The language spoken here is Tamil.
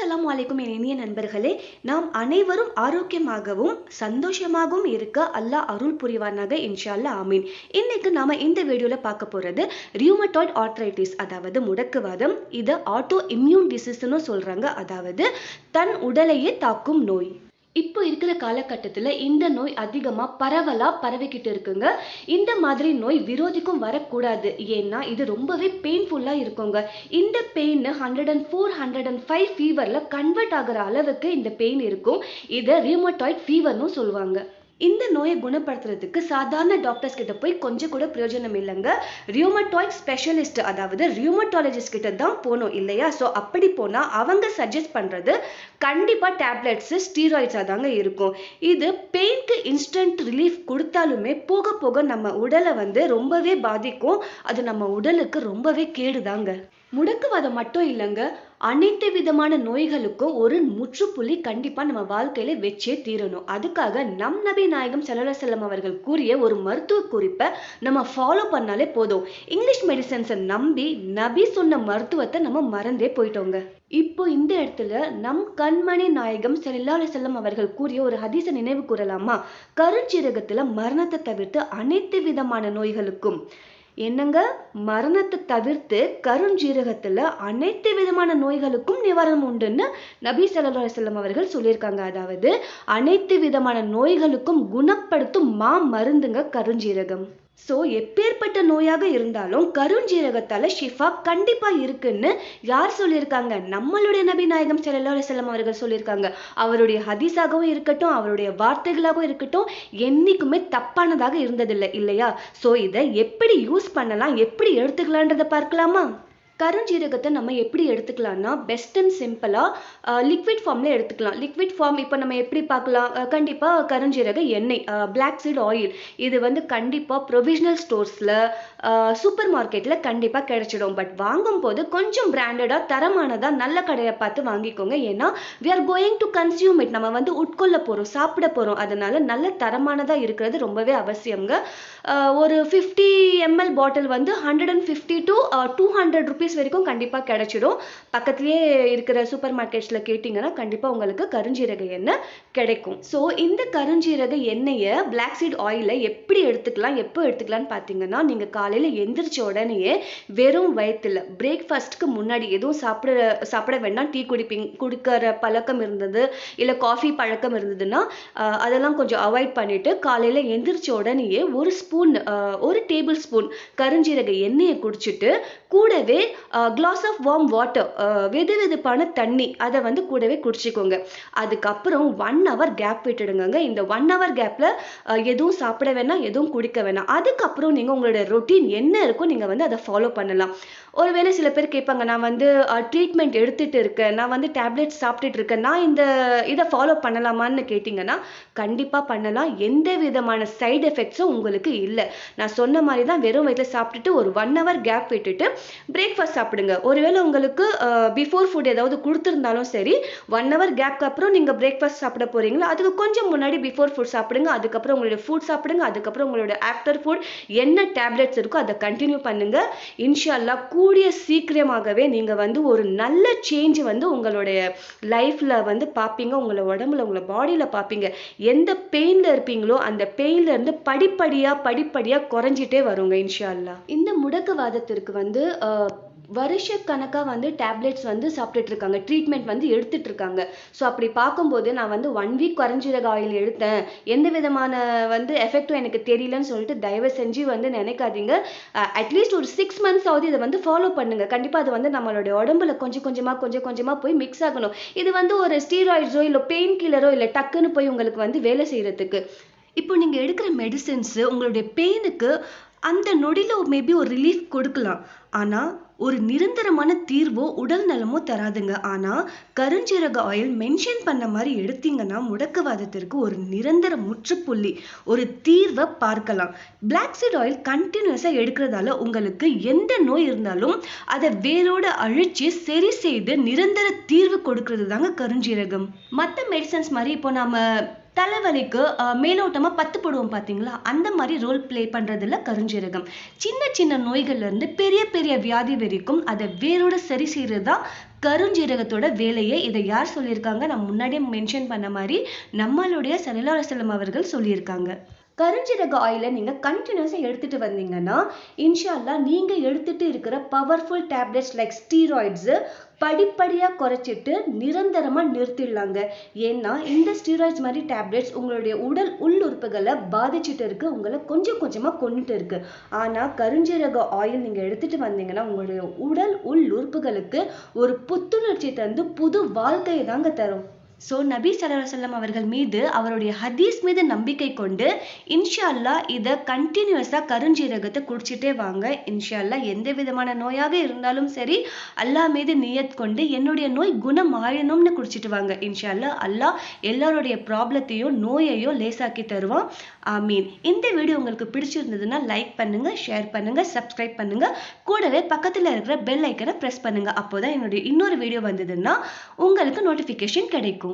அஸ்ஸலாம் வலைக்கும் என் இனிய நண்பர்களே நாம் அனைவரும் ஆரோக்கியமாகவும் சந்தோஷமாகவும் இருக்க அல்லாஹ் அருள் புரிவானாக இன்ஷா அல்லாஹ் ஆமீன். இன்னைக்கு நாம இந்த வீடியோல பார்க்க போறது ரியூமட்டாய்ட் ஆர்த்ரைட்டிஸ் அதாவது முடக்குவாதம். இதை ஆட்டோ இம்யூன் டிசீஸ்னு சொல்றாங்க. அதாவது தன் உடலையே தாக்கும் நோய். இப்போ இருக்கிற காலகட்டத்தில் இந்த நோய் அதிகமாக பரவலாக பரவிக்கிட்டு இருக்குங்க. இந்த மாதிரி நோய் விரோதிக்கும் வரக்கூடாது. ஏன்னா இது ரொம்பவே பெயின்ஃபுல்லாக இருக்குங்க. இந்த pain hundred and four hundred and five ஃபீவரில் convert ஆகிற அளவுக்கு இந்த பெயின் இருக்கும். இதை ரியூமட்டாய்ட் ஃபீவர்னு சொல்லுவாங்க. இந்த நோயை குணப்படுத்துறதுக்கு சாதாரண டாக்டர்ஸ் கிட்ட போய் கொஞ்சம் கூட பிரயோஜனம் இல்லைங்க. ரியூமட்டாய்ட் ஸ்பெஷலிஸ்ட் அதாவது ரியூமட்டாலஜிஸ்ட் கிட்ட தான் போகணும் இல்லையா? ஸோ அப்படி போனால் அவங்க சஜஸ்ட் பண்ணுறது கண்டிப்பாக டேப்லெட்ஸு ஸ்டீராய்ட்ஸாக தாங்க இருக்கும். இது பெயின்க்கு இன்ஸ்டன்ட் ரிலீஃப் கொடுத்தாலுமே போக போக நம்ம உடலை வந்து ரொம்பவே பாதிக்கும். அது நம்ம உடலுக்கு ரொம்பவே கேடுதாங்க. முடக்குவாதம் மட்டும் இல்லைங்க. அனைத்து விதமான நோய்களுக்கும் ஒரு முற்றுப்புள்ளி கண்டிப்பா நம்ம வாழ்க்கையில வச்சே தீரணும். அதுக்காக நம் நபி நாயகம் செல்லல செல்லம் அவர்கள் கூறிய ஒரு மருத்துவ குறிப்பை நம்ம ஃபாலோ பண்ணாலே போதும். இங்கிலீஷ் மெடிசன்ஸை நம்பி நபி சொன்ன மருத்துவத்தை நம்ம மறந்தே போயிட்டோங்க. இப்போ இந்த இடத்துல நம் கண்மணி நாயகம் செல்லால செல்லம் அவர்கள் கூறிய ஒரு ஹதீச நினைவு கூறலாமா? கருஞ்சீரகத்துல மரணத்தை தவிர்த்து அனைத்து விதமான நோய்களுக்கும் என்னங்க? மரணத்தை தவிர்த்து கருஞ்சீரகத்துல அனைத்து விதமான நோய்களுக்கும் நிவாரணம் உண்டுன்னு நபி சல்லா செல்லம் அவர்கள் சொல்லியிருக்காங்க. அதாவது அனைத்து விதமான நோய்களுக்கும் குணப்படுத்தும் மா மருந்துங்க கருஞ்சீரகம். ஸோ எப்பேற்பட்ட நோயாக இருந்தாலும் கருஞ்சீரகத்தால் ஷிஃபா கண்டிப்பாக இருக்குன்னு யார் சொல்லியிருக்காங்க? நம்மளுடைய நபி நாயகம் செல்லா செல்லம் அவர்கள் சொல்லியிருக்காங்க. அவருடைய ஹதீஸாகவும் இருக்கட்டும் அவருடைய வார்த்தைகளாகவும் இருக்கட்டும் என்றைக்குமே தப்பானதாக இருந்ததில்லை இல்லையா? ஸோ இதை எப்படி யூஸ் பண்ணலாம்? எப்படி எடுத்துக்கலான்றதை பார்க்கலாமா? கருஞ்சீரகத்தை நம்ம எப்படி எடுத்துக்கலாம்னா பெஸ்ட் அண்ட் சிம்பிளாக லிக்விட் ஃபார்மில் எடுத்துக்கலாம். லிக்விட் ஃபார்ம் இப்போ நம்ம எப்படி பார்க்கலாம்? கண்டிப்பாக கருஞ்சீரக எண்ணெய் பிளாக் சீட் ஆயில் இது வந்து கண்டிப்பாக ப்ரொவிஷனல் ஸ்டோர்ஸில் சூப்பர் மார்க்கெட்டில் கண்டிப்பாக கிடைச்சிடும். பட் வாங்கும் போது கொஞ்சம் பிராண்டடாக தரமானதாக நல்ல கடையை பார்த்து வாங்கிக்கோங்க. ஏன்னா we are going to consume it நம்ம வந்து உட்கொள்ள போகிறோம் சாப்பிட போகிறோம் அதனால நல்ல தரமானதாக இருக்கிறது ரொம்பவே அவசியங்க ஒரு ஃபிஃப்டி எம்எல் பாட்டில் வந்து hundred and fifty to two hundred rupees வரைக்கும் கண்டிப்பாக கிடைச்சிடும். பக்கத்துலேயே இருக்கிற சூப்பர் மார்க்கெட்ஸில் கேட்டிங்கன்னா கண்டிப்பாக உங்களுக்கு கருஞ்சீரக எண்ணெய் கிடைக்கும். ஸோ இந்த கருஞ்சீரக எண்ணெயை பிளாக் சீட் ஆயிலை எப்படி எடுத்துக்கலாம் எப்போ எடுத்துக்கலாம்னு பார்த்தீங்கன்னா நீங்கள் காலையில் எந்திரிச்ச உடனேயே வெறும் வயத்தில் பிரேக்ஃபாஸ்ட்டுக்கு முன்னாடி எதுவும் சாப்பிட சாப்பிட வேண்டாம். டீ குடிப்பிங் குடிக்கிற பழக்கம் இருந்தது இல்லை காஃபி பழக்கம் இருந்ததுன்னா அதெல்லாம் கொஞ்சம் அவாய்ட் பண்ணிட்டு காலையில் எந்திரிச்ச உடனேயே ஒரு ஸ்பூன் ஒரு டேபிள் ஸ்பூன் கருஞ்சீரக எண்ணெயை குடிச்சிட்டு கூடவே கிளாஸ் ஆஃப் வார்ம் வாட்டர் வெது வெதுப்பான தண்ணி அதை வந்து கூடவே குடிச்சிக்கோங்க. அதுக்கப்புறம் ஒன் ஹவர் கேப் விட்டுடுங்க இந்த ஒன் ஹவர் கேப்பில் எதுவும் சாப்பிட வேணாம் எதுவும் குடிக்க வேணாம். அதுக்கப்புறம் நீங்கள் உங்களோட ரொட்டீன் என்ன இருக்கோ நீங்கள் வந்து அதை ஃபாலோ பண்ணலாம். ஒருவேளை சில பேர் கேட்பாங்க நான் வந்து ட்ரீட்மெண்ட் எடுத்துகிட்டு இருக்கேன் நான் வந்து டேப்லெட்ஸ் சாப்பிட்டுட்டு இருக்கேன் நான் இந்த இதை ஃபாலோ பண்ணலாமான்னு கேட்டிங்கன்னா கண்டிப்பாக பண்ணலாம். எந்த விதமான சைடு எஃபெக்ட்ஸும் உங்களுக்கு இல்லை. நான் சொன்ன மாதிரி தான் வெறும் வயிற்றில் சாப்பிட்டுட்டு ஒரு ஒன் ஹவர் கேப் விட்டுட்டு பிரேக்ஃபாஸ்ட் சாப்பிடுங்க. ஒருவேளை உங்களுக்கு பிஃபோர் ஃபுட் ஏதாவது கொடுத்துருந்தாலும் சரி ஒன் ஹவர் கேப்க்கு அப்புறம் நீங்கள் பிரேக்ஃபாஸ்ட் சாப்பிட போறீங்களா? அதுக்கு கொஞ்சம் முன்னாடி பிஃபோர் ஃபுட் சாப்பிடுங்க அதுக்கப்புறம் உங்களுடைய ஃபுட் சாப்பிடுங்க அதுக்கப்புறம் உங்களோட ஆஃப்டர் ஃபுட் என்ன டேப்லெட்ஸ் இருக்கோ அதை கண்டினியூ பண்ணுங்க. இன்ஷால்லா கூடிய சீக்கிரமாகவே நீங்கள் வந்து ஒரு நல்ல சேஞ்ச் வந்து உங்களுடைய லைஃப்பில் வந்து பார்ப்பீங்க உங்களை உடம்புல உங்களை பாடியில் பார்ப்பீங்க எந்த பெயினில் இருப்பீங்களோ அந்த பெயின்ல இருந்து படிப்படியாக படிப்படியாக குறைஞ்சிட்டே வருங்க இன்ஷால்லா இந்த முடக்கவாதத்திற்கு வந்து வருஷ கணக்காக வந்து டேப்லெட்ஸ் வந்து சாப்பிட்டுட்டு இருக்காங்க ட்ரீட்மெண்ட் வந்து எடுத்துட்டு இருக்காங்க ஸோ அப்படி பார்க்கும்போது நான் வந்து ஒன் வீக் குறைஞ்சீரக ஆயில் எடுத்தேன். எந்த விதமான வந்து எஃபெக்டும் எனக்கு தெரியலன்னு சொல்லிட்டு தயவு செஞ்சு வந்து நினைக்காதீங்க. அட்லீஸ்ட் ஒரு சிக்ஸ் மந்த்ஸ் ஆகுது இதை வந்து ஃபாலோ பண்ணுங்க. கண்டிப்பாக அது வந்து நம்மளுடைய உடம்புல கொஞ்சம் கொஞ்சமாக கொஞ்சம் கொஞ்சமாக போய் மிக்ஸ் ஆகணும். இது வந்து ஒரு ஸ்டீராய்ட்ஸோ இல்லை பெயின் கில்லரோ இல்லை டக்குன்னு போய் உங்களுக்கு வந்து வேலை செய்யறதுக்கு. இப்போ நீங்கள் எடுக்கிற மெடிசின்ஸு உங்களுடைய பெயினுக்கு அந்த நொடியில் மேபி ஒரு ரிலீஃப் கொடுக்கலாம். ஆனால் ஒரு நிரந்தரமான தீர்வோ உடல் நலமோ தராதுங்க. ஆனால் கருஞ்சீரக ஆயில் மென்ஷன் பண்ண மாதிரி எடுத்தீங்கன்னா முடக்குவாதத்திற்கு ஒரு நிரந்தர முற்றுப்புள்ளி ஒரு தீர்வை பார்க்கலாம். பிளாக் சீட் ஆயில் கண்டினியூஸாக எடுக்கிறதால உங்களுக்கு எந்த நோய் இருந்தாலும் அதை வேரோட அழிச்சு சரி செய்து நிரந்தர தீர்வு கொடுக்கறது தாங்க கருஞ்சீரகம். மற்ற மெடிசன்ஸ் மாதிரி இப்போ நாம தலைவலிக்கு மேலோட்டமாக பத்து போடுவோம் பார்த்தீங்களா அந்த மாதிரி ரோல் ப்ளே பண்ணுறதுல கருஞ்சீரகம். சின்ன சின்ன நோய்கள்லேருந்து பெரிய பெரிய வியாதி வரைக்கும் அதை வேரோட சரி செய்கிறது தான் கருஞ்சீரகத்தோட வேலையை. இதை யார் சொல்லியிருக்காங்க? நான் முன்னாடியே மென்ஷன் பண்ண மாதிரி நம்மளுடைய சலிலா செல்லம் அவர்கள் சொல்லியிருக்காங்க. கருஞ்சீரக ஆயிலை நீங்கள் கண்டினியூஸாக எடுத்துகிட்டு வந்தீங்கன்னா இன்ஷால்லா நீங்கள் எடுத்துகிட்டு இருக்கிற பவர்ஃபுல் டேப்லெட்ஸ் லைக் ஸ்டீராய்ட்ஸு படிப்படியாக குறைச்சிட்டு நிரந்தரமாக நிறுத்திடலாங்க. ஏன்னா இந்த ஸ்டீராய்ட்ஸ் மாதிரி டேப்லெட்ஸ் உங்களுடைய உடல் உள்ளுறுப்புகளை பாதிச்சுட்டு இருக்கு உங்களை கொஞ்சம் கொஞ்சமாக கொண்டுட்டு இருக்கு. ஆனால் கருஞ்சீரக ஆயில் நீங்கள் எடுத்துகிட்டு வந்தீங்கன்னா உங்களுடைய உடல் உள் உறுப்புகளுக்கு ஒரு புத்துணர்ச்சி தந்து புது வாழ்க்கையை தாங்க தரும். ஸோ நபி சல்லாஹம் அவர்கள் மீது அவருடைய ஹதீஸ் மீது நம்பிக்கை கொண்டு இன்ஷால்லா இதை கண்டினியூஸாக கருஞ்சீரகத்தை குடிச்சிட்டே வாங்க. இன்ஷால்லா எந்த விதமான நோயாக இருந்தாலும் சரி அல்லா மீது நியத் கொண்டு என்னுடைய நோய் குணம் ஆயிடணும்னு குடிச்சிட்டு வாங்க. இன்ஷா அல்லா அல்லா எல்லாருடைய ப்ராப்ளத்தையும் நோயையும் லேசாக்கி தருவான். ஆமீன். இந்த வீடியோ உங்களுக்கு பிடிச்சிருந்ததுன்னா லைக் பண்ணுங்க ஷேர் பண்ணுங்க சப்ஸ்கிரைப் பண்ணுங்க. கூடவே பக்கத்தில் இருக்கிற பெல் ஐக்கனை ப்ரெஸ் பண்ணுங்க. அப்போதான் என்னுடைய இன்னொரு வீடியோ வந்ததுன்னா உங்களுக்கு நோட்டிஃபிகேஷன் கிடைக்கும்.